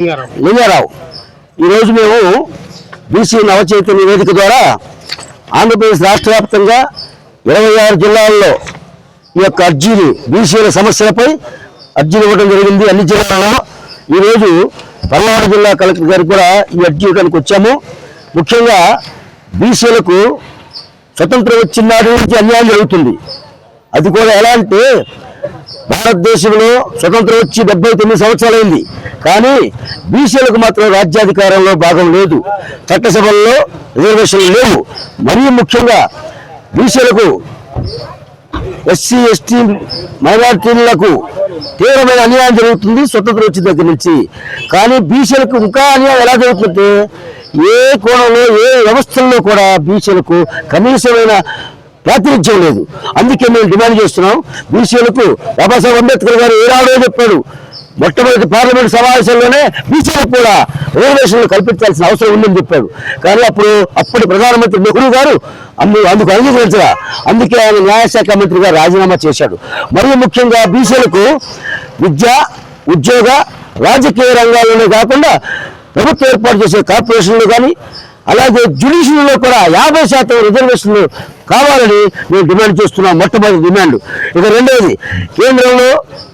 లింగారావు. ఈరోజు మేము బీసీ నవచైతన్య వేదిక ద్వారా ఆంధ్రప్రదేశ్ రాష్ట్ర వ్యాప్తంగా ఇరవై ఆరు జిల్లాల్లో ఈ యొక్క అర్జీలు బీసీల సమస్యలపై అర్జీలు ఇవ్వడం జరిగింది అన్ని జిల్లాలలో. ఈరోజు పల్నాడు జిల్లా కలెక్టర్ గారికి కూడా ఈ అర్జీ ఇవ్వడానికి వచ్చాము. ముఖ్యంగా బీసీలకు స్వతంత్రం వచ్చిన నాటి నుంచి అన్యాయం జరుగుతుంది. అది కూడా ఎలా అంటే భారతదేశంలో స్వతంత్రం వచ్చి డెబ్బై తొమ్మిది సంవత్సరాలైంది. కానీ బీసీలకు మాత్రం రాజ్యాధికారంలో భాగం లేదు. చట్టసభల్లో రిజర్వేషన్లు లేవు. మరీ ముఖ్యంగా బీసీలకు ఎస్సీ ఎస్టీ మైనార్టీలకు తీవ్రమైన అన్యాయం జరుగుతుంది స్వతంత్రం వచ్చిన దగ్గర నుంచి. కానీ బీసీలకు ఇంకా అన్యాయం ఎలా జరుగుతుందంటే ఏ కోణంలో ఏ వ్యవస్థల్లో కూడా బీసీలకు కనీసమైన ప్రాతినిధ్యం లేదు. అందుకే మేము డిమాండ్ చేస్తున్నాం. బీసీలకు బాబాసాహెబ్ అంబేద్కర్ గారు ఏనాడో చెప్పాడు? మొట్టమొదటి పార్లమెంట్ సమావేశంలోనే బీసీలకు కూడా రిజర్వేషన్లు కల్పించాల్సిన అవసరం ఉందని చెప్పాడు. కానీ అప్పుడు అప్పటి ప్రధానమంత్రి నెహ్రూ గారు అందు అందుకు అంగీకరించగా అందుకే ఆయన న్యాయశాఖ మంత్రిగా రాజీనామా చేశాడు. మరియు ముఖ్యంగా బీసీలకు విద్య ఉద్యోగ రాజకీయ రంగాల్లోనే కాకుండా ప్రభుత్వం ఏర్పాటు చేసే కార్పొరేషన్లు కానీ అలాగే జ్యుడిషియల్లో కూడా యాభై శాతం రిజర్వేషన్లు కావాలని మేము డిమాండ్ చేస్తున్నాం మొట్టమొదటి డిమాండ్. ఇక రెండవది కేంద్రంలో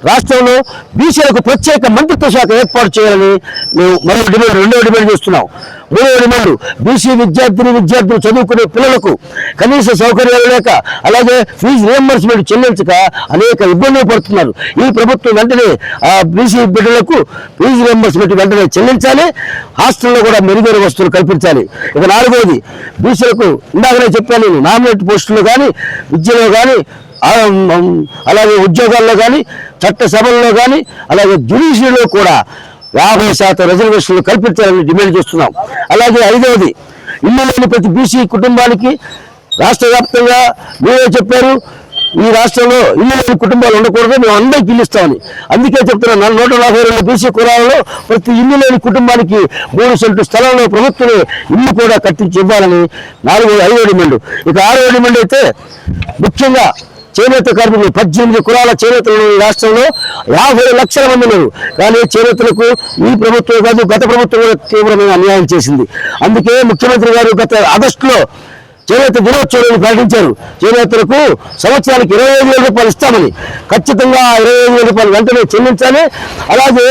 రాష్ట్రంలో బీసీలకు ప్రత్యేక మంత్రిత్వ శాఖ ఏర్పాటు చేయాలని మేము మరో డిమాండ్ రెండవ డిమాండ్ చేస్తున్నాం. మూడవ బీసీ విద్యార్థిని విద్యార్థులు చదువుకునే పిల్లలకు కనీస సౌకర్యాలు లేక అలాగే ఫీజు రియంబర్స్మెంట్ చెల్లించక అనేక ఇబ్బందులు పడుతున్నారు. ఈ ప్రభుత్వం వెంటనే ఆ బీసీ బిడ్డలకు ఫీజు రియంబర్స్మెంట్ వెంటనే చెల్లించాలి. హాస్టల్లో కూడా మెరుగైన వస్తువులు కల్పించాలి. ఇక నాలుగవది బీసీలకు ఇందాకనే చెప్పాను నేను నామినేట్ పోస్టులు కానీ విద్యలో కానీ అలాగే ఉద్యోగాల్లో కానీ చట్టసభల్లో కానీ అలాగే జ్యుడిషియరీలో కూడా యాభై శాతం రిజర్వేషన్లు కల్పించాలని డిమాండ్ చేస్తున్నాం. అలాగే ఐదవది ఇల్లు లేని ప్రతి బీసీ కుటుంబానికి రాష్ట్ర వ్యాప్తంగా మీరే చెప్పారు ఈ రాష్ట్రంలో ఇల్లు లేని కుటుంబాలు ఉండకూడదు మేము అందరికీ ఇల్లు ఇస్తామని. అందుకే చెప్తున్నాను నాలుగు నూట నలభై రెండు బీసీ కులాలలో ప్రతి ఇల్లు లేని కుటుంబానికి మూడు సెంటు స్థలంలో ప్రభుత్వమే ఇల్లు కూడా కట్టించి ఇవ్వాలని నాలుగు ఐదో డిమాండ్. ఇక ఆరో డిమాండ్ అయితే ముఖ్యంగా చేనేత కార్మికులు పద్దెనిమిది కులాల చేనేతలు రాష్ట్రంలో. యాభై లక్షల మంది ఉన్నారు. కానీ చేనేతలకు ఈ ప్రభుత్వం కాదు గత ప్రభుత్వం కూడా తీవ్రమైన అన్యాయం చేసింది. అందుకే ముఖ్యమంత్రి గారు గత ఆగస్టులో చేనేత దినోత్సవాన్ని ప్రకటించారు. చేనేతలకు సంవత్సరానికి ఇరవై ఐదు వేల రూపాయలు ఇస్తామని. ఖచ్చితంగా ఇరవై ఐదు వేల రూపాయలు వెంటనే చెల్లించాలి. అలాగే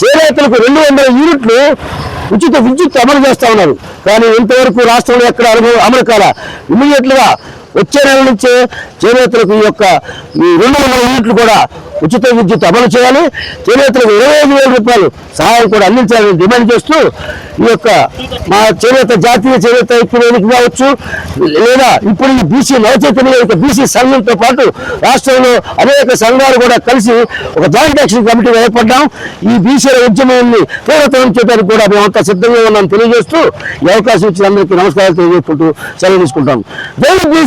చేనేతలకు రెండు వందల యూనిట్లు ఉచిత విద్యుత్ అమలు చేస్తా ఉన్నారు. కానీ ఇంతవరకు రాష్ట్రంలో ఎక్కడ అమలు కాల. ఇమీడియట్లుగా వచ్చే నెల నుంచే చేనేతలకు ఈ యొక్క ఈ రెండు వందల యూనిట్లు కూడా ఉచిత విద్యుత్ అమలు చేయాలి. చేనేతలకు ఇరవై ఐదు వేల రూపాయలు సహాయం కూడా అందించాలని డిమాండ్ చేస్తూ ఈ యొక్క మా చేనేత జాతీయ చేనేత ఐక్య కావచ్చు లేదా ఇప్పుడు ఈ బీసీ నవచైతన్య యొక్క బీసీ సంఘంతో పాటు రాష్ట్రంలో అనేక సంఘాలు కూడా కలిసి ఒక జాయింట్ యాక్షన్ కమిటీ ఏర్పడ్డాం. ఈ బీసీల ఉద్యమాన్ని తీవ్రతరం చేయడానికి కూడా మేమంతా సిద్ధంగా ఉన్నాం తెలియజేస్తూ ఈ అవకాశం ఇచ్చిన అందరికీ నమస్కారాలు తెలియజేసుకుంటూ సెలవు తీసుకుంటాం. జై బీసీ!